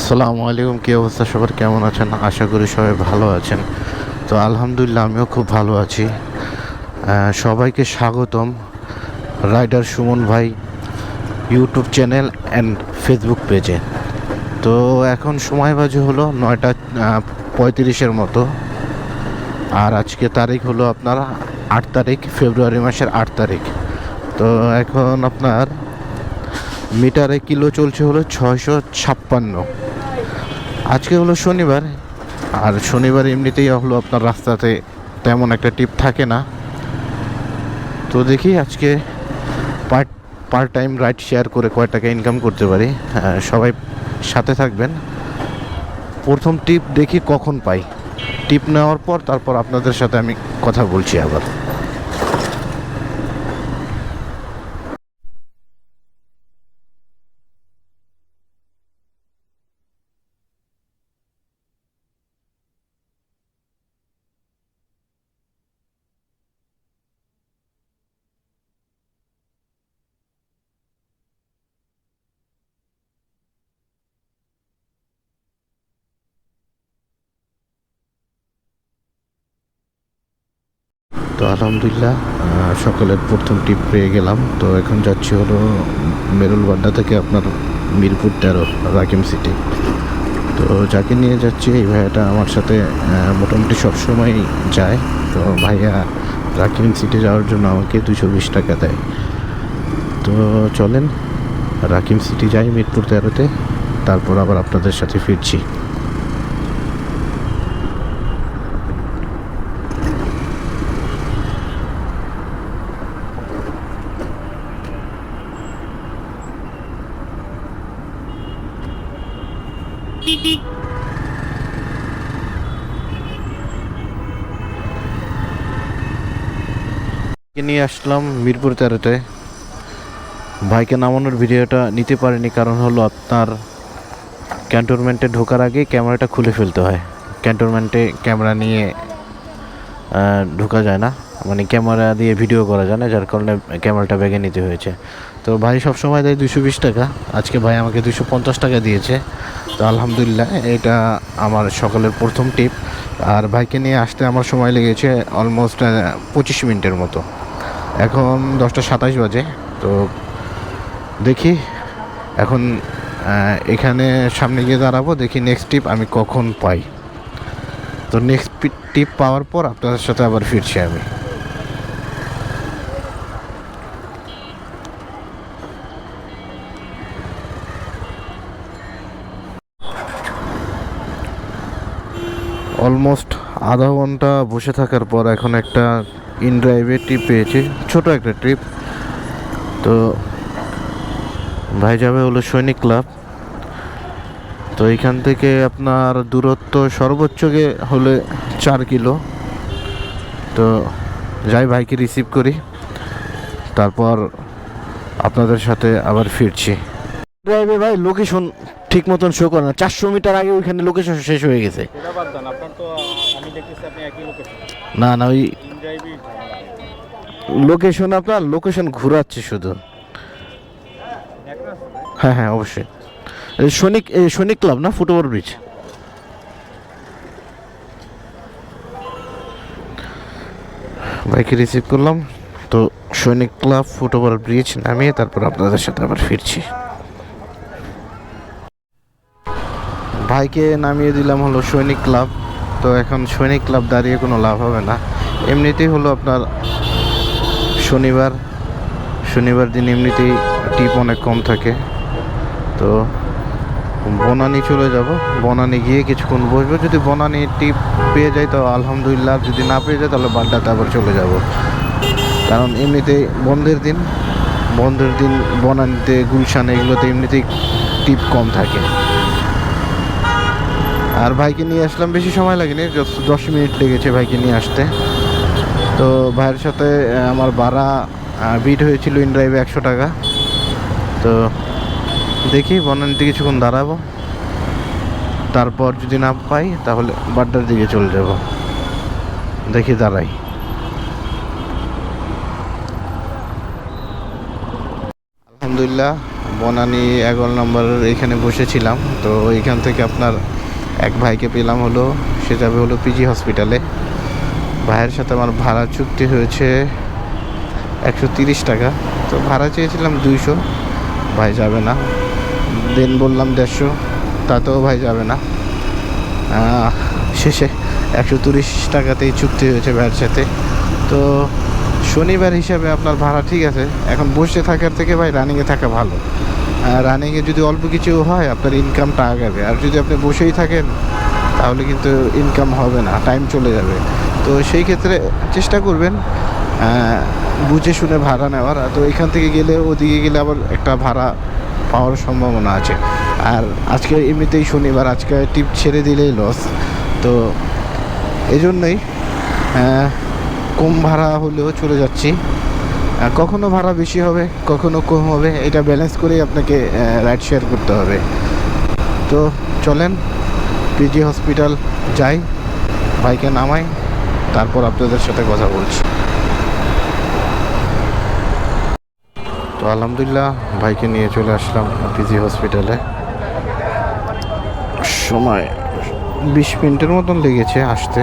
আসসালামু আলাইকুম, কী অবস্থা সবার? কেমন আছেন? আশা করি সবাই ভালো আছেন। তো আলহামদুলিল্লাহ, আমিও খুব ভালো আছি। সবাইকে স্বাগতম রাইডার সুমন ভাই ইউটিউব চ্যানেল অ্যান্ড ফেসবুক পেজে তো এখন সময় বাজে হলো নয়টা পঁয়ত্রিশের মতো। আর আজকে তারিখ হলো আপনার আট তারিখ, ফেব্রুয়ারি মাসের আট তারিখ। তো এখন আপনার মিটারে কিলো চলছে হলো ছয়শো ছাপ্পান্ন। আজকে হলো শনিবার, আর শনিবার এমনিতেই হলো আপনার রাস্তাতে তেমন একটা টিপ থাকে না। তো দেখি আজকে part part time ride share করে কয় টাকা ইনকাম করতে পারি। সবাই সাথে থাকবেন। প্রথম টিপ দেখি কখন পাই। টিপ নেওয়ার পর তারপর আপনাদের সাথে আমি কথা বলছি আবার তো আলহামদুলিল্লাহ সকালের প্রথম টিপ পেয়ে গেলাম। তো এখন যাচ্ছি হলো মেরুল বাড্ডা থেকে আপনার মিরপুর তেরো রাকিম সিটি তো যাকে নিয়ে যাচ্ছি, এই ভাইয়াটা আমার সাথে মোটামুটি সবসময় যায়। তো ভাইয়া রাকিম সিটি যাওয়ার জন্য আমাকে দুশো বিশ টাকা দেয়। তো চলেন রাকিম সিটি যাই মিরপুর তেরোতে, তারপর আবার আপনাদের সাথে ফিরছি। নিয়ে আসলাম মিরপুর তেরোতে ভাইকে নামানোর ভিডিওটা নিতে পারিনি, কারণ হলো আপনার ক্যান্টনমেন্টে ঢোকার আগে ক্যামেরাটা খুলে ফেলতে হয়। ক্যান্টনমেন্টে ক্যামেরা নিয়ে ঢোকা যায় না। মানে ক্যামেরা দিয়ে ভিডিও করা যায় না, যার কারণে ক্যামেরাটা ব্যাগে নিতে হয়েছে। তো ভাই সবসময় দেয় দুশো বিশ টাকা। আজকে ভাই আমাকে দুশো পঞ্চাশ টাকা দিয়েছে। তো আলহামদুলিল্লাহ, এটা আমার সকালের প্রথম টিপ। আর ভাইকে নিয়ে আসতে আমার সময় লেগেছে অলমোস্ট পঁচিশ মিনিটের মতো। এখন দশটা সাতাশ বাজে। তো দেখি, এখন এখানে সামনে গিয়ে দাঁড়াবো, দেখি নেক্সট টিপ আমি কখন পাই। তো নেক্সট টিপ পাওয়ার পর আপনাদের সাথে আবার ফিরছি আমি। অলমোস্ট আধা ঘণ্টা বসে থাকার পর এখন একটা ইন ড্রাইভে ট্রিপ পেয়েছি। ছোট একটা ট্রিপ তো ভাই যাবে হলো সৈনিক ক্লাব। তো এখান থেকে আপনার দূরত্ব সর্বোচ্চ হলে চার কিলো। তো যাই ভাইকে রিসিভ করি। তারপর আপনাদের সাথে আবার ফিরছি। ড্রাইভে ভাই লোকেশন ঠিক মতন শো করে না। চারশো মিটার আগে ওইখানে লোকেশন শেষ হয়ে গেছে। না না ওই লোকেশন আপনার লোকেশন ঘোরাচ্ছে শুধু। হ্যাঁ হ্যাঁ অবশ্যই। সৈনিক সৈনিক ক্লাব না ফুটওভার ব্রিজ বাইকে রিসিভ করলাম। তো সৈনিক ক্লাব ফুটওভার ব্রিজ নামিয়ে তারপর আপনাদের সাথে আবার ফিরছি। ভাইকে নামিয়ে দিলাম হলো সৈনিক ক্লাব। তো এখন সৈনিক ক্লাব দাঁড়িয়ে কোনো লাভ হবে না। এমনিতেই হলো আপনার শনিবার শনিবার দিন এমনিতেই টিপ অনেক কম থাকে। তো বনানি চলে যাব। বনানি গিয়ে কিছুক্ষণ বসবো। যদি বনানি টিপ পেয়ে যাই তো আলহামদুলিল্লাহ। যদি না পেয়ে যায় তাহলে বাড্ডাতে আবার চলে যাব। কারণ এমনিতেই বন্ধের দিন। বন্ধের দিন বনানিতে, গুলশান এগুলোতে এমনিতেই টিপ কম থাকে। আর ভাইকে নিয়ে আসলাম, বেশি সময় লাগেনি দশ মিনিট লেগেছে ভাইকে নিয়ে আসতে। তো ভাইয়ের সাথে আমার ভাড়া বিট হয়েছিল ইন ড্রাইভে একশো টাকা। তো দেখি, বনানিতে কিছুক্ষণ দাঁড়াবো। তারপর যদি না পাই, তাহলে বাড্ডার দিকে চলে যাব। দেখি দাঁড়াই। আলহামদুলিল্লাহ, বনানী এগারো নম্বরের এখানে বসেছিলাম। তো এখান থেকে আপনার এক ভাইকে পেলাম হলো, সে যাবে হলো পিজি হসপিটালে ভাইয়ের সাথে আমার ভাড়া চুক্তি হয়েছে একশো টাকা। তো ভাড়া চেয়েছিলাম দুইশো, ভাই যাবে না। দেন বললাম দেড়শো, তাতেও ভাই যাবে না। শেষে একশো তিরিশ টাকাতেই চুক্তি হয়েছে ভাইয়ের সাথে। তো শনিবার হিসাবে আপনার ভাড়া ঠিক আছে, এখন বসে থাকার থেকে ভাই রানিংয়ে থাকা ভালো। রানিংয়ে যদি অল্প কিছু হয়, আপনার ইনকাম ইনকামটা আগাবে। আর যদি আপনি বসেই থাকেন, তাহলে কিন্তু ইনকাম হবে না টাইম চলে যাবে। তো সেই ক্ষেত্রে চেষ্টা করবেন বুঝে শুনে ভাড়া নেওয়ার। তো এখান থেকে গেলে, ওদিকে গেলে আবার একটা ভাড়া পাওয়ার সম্ভাবনা আছে। আর আজকে এমনিতেই শনিবার, আজকে টিপ ছেড়ে দিলেই লস তো এই জন্যই কম ভাড়া হলেও চলে যাচ্ছি। কখনো ভাড়া বেশি হবে, কখনো কম হবে, এটা ব্যালেন্স করেই আপনাকে রাইড শেয়ার করতে হবে। তো চলেন পিজি হসপিটাল যাই বাইকে নামাই, তারপর আপনাদের সাথে কথা বলছি। তো আলহামদুলিল্লাহ, ভাইকে নিয়ে চলে আসলাম পিজি হসপিটালে সময় বিশ মিনিটের মতন লেগেছে আসতে।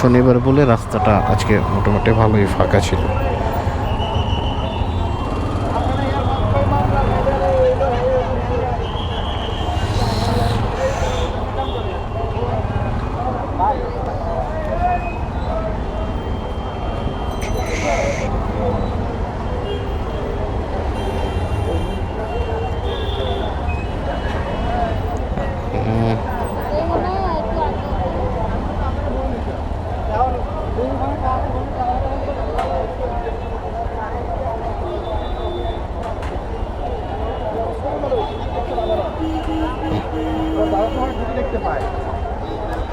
শনিবার বলে রাস্তাটা আজকে মোটামুটি ভালোই ফাঁকা ছিল।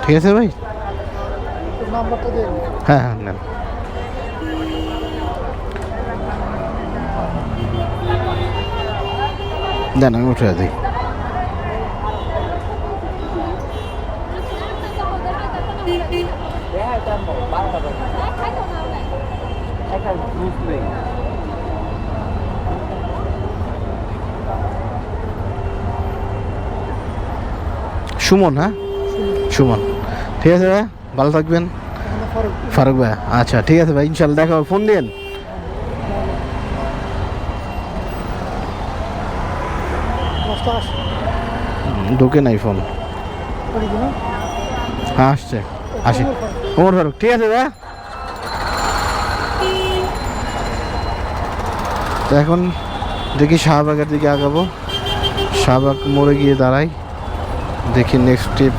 ঠিক আছে ভাই? হ্যাঁ হ্যাঁ নেন। দেন আমি উঠে দিই সুমন হ্যাঁ? সুমন। ঠিক আছে ভাই? ভালো থাকবেন। ফারুক ভাই আচ্ছা ঠিক আছে ভাই, ইনশাল্লাহ দেখা ফোন দিন ঢোকে নাই ফোন। হ্যাঁ আসছে, আসি। ওমর ফারুক, ঠিক আছে ভাই? এখন দেখি শাহবাগের দিকে আগাবো। শাহবাগ মোড়ে গিয়ে দাঁড়াই। দেখি নেক্সট ট্রিপ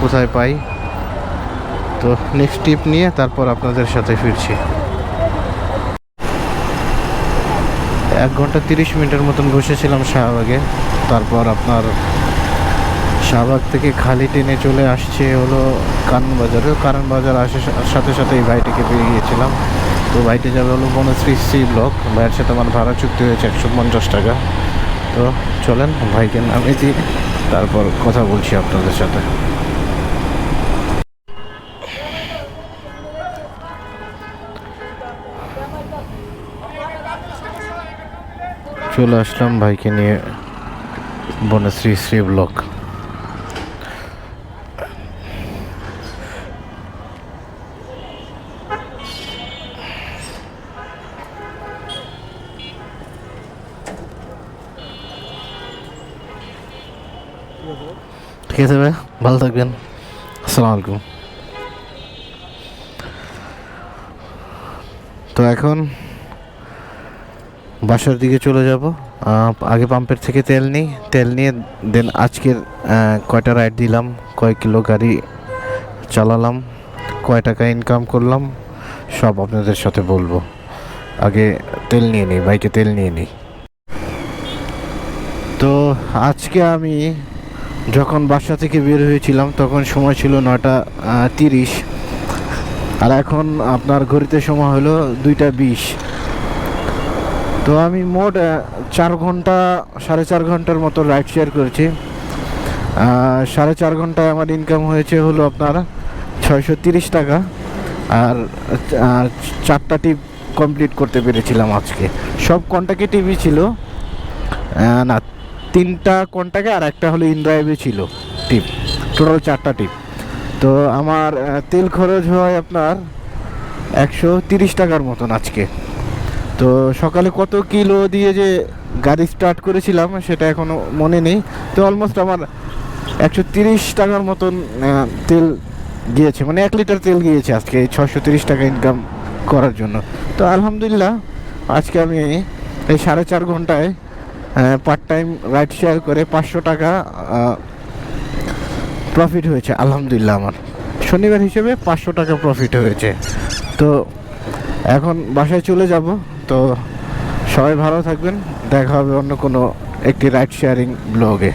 কোথায় পাই। তো নেক্সট টিপ নিয়ে তারপর আপনাদের সাথে ফিরছি। এক ঘণ্টা তিরিশ মিনিটের মতন বসেছিলাম শাহবাগে। তারপর আপনার শাহবাগ থেকে খালি ট্রেনে চলে আসছে হলো কারণ বাজারে কারণ বাজার আসার সাথে সাথে এই ভাইটিকে পেয়ে গিয়েছিলাম। তো ভাইটি যাবে হলো বনশ্রী সি ব্লক ভাইয়ের সাথে আমার ভাড়া চুক্তি হয়েছে একশো পঞ্চাশ টাকা। তো চলেন ভাইকে নামিয়ে দিয়ে তারপর কথা বলছি আপনাদের সাথে। চলে আসলাম ভাইকে নিয়ে বনশ্রী শ্রী ব্লক। ঠিক আছে ভাই ভালো থাকবেন। আসসালামু আলাইকুম। তো এখন বাসার দিকে চলে যাব। আগে পাম্পের থেকে তেল নিই। তেল নিয়ে দেন আজকের কয়টা রাইড দিলাম, কয় কিলো গাড়ি চালালাম, কয় টাকা ইনকাম করলাম, সব আপনাদের সাথে বলব। আগে তেল নিয়ে নিই, বাইকে তেল নিয়ে নিই। তো আজকে আমি যখন বাসা থেকে বের হয়েছিলাম, তখন সময় ছিল নটা তিরিশ। আর এখন আপনার ঘড়িতে সময় হলো দুইটা বিশ। তো আমি মোট চার ঘণ্টা, সাড়ে চার ঘণ্টার মতো রাইড শেয়ার করেছি। সাড়ে চার ঘন্টায় আমার ইনকাম হয়েছে হলো আপনার ছয়শো তিরিশ টাকা। আর চারটা টিপ কমপ্লিট করতে পেরেছিলাম আজকে। সব কন্টাক্টে টিভি ছিল। না, তিনটা কন্টাক্টে আর একটা হলো ইনড্রাইভে ছিল টিপ টোটাল চারটা টিপ তো আমার তেল খরচ হয় আপনার একশো তিরিশ টাকার মতন আজকে। তো সকালে কত কিলো দিয়ে যে গাড়ি স্টার্ট করেছিলাম সেটা এখনও মনে নেই। তো অলমোস্ট আমার একশো তিরিশ টাকার মতন তেল গিয়েছে মানে এক লিটার তেল গিয়েছে আজকে ছশো তিরিশ টাকা ইনকাম করার জন্য। তো আলহামদুলিল্লাহ, আজকে আমি এই সাড়ে চার ঘন্টায় পার্ট টাইম রাইড শেয়ার করে পাঁচশো টাকা প্রফিট হয়েছে, আলহামদুলিল্লাহ আমার। শনিবার হিসেবে পাঁচশো টাকা প্রফিট হয়েছে। তো এখন বাসায় চলে যাব। তো সবাই ভালো থাকবেন। দেখা হবে অন্য কোনো একটি রাইড শেয়ারিং ব্লগে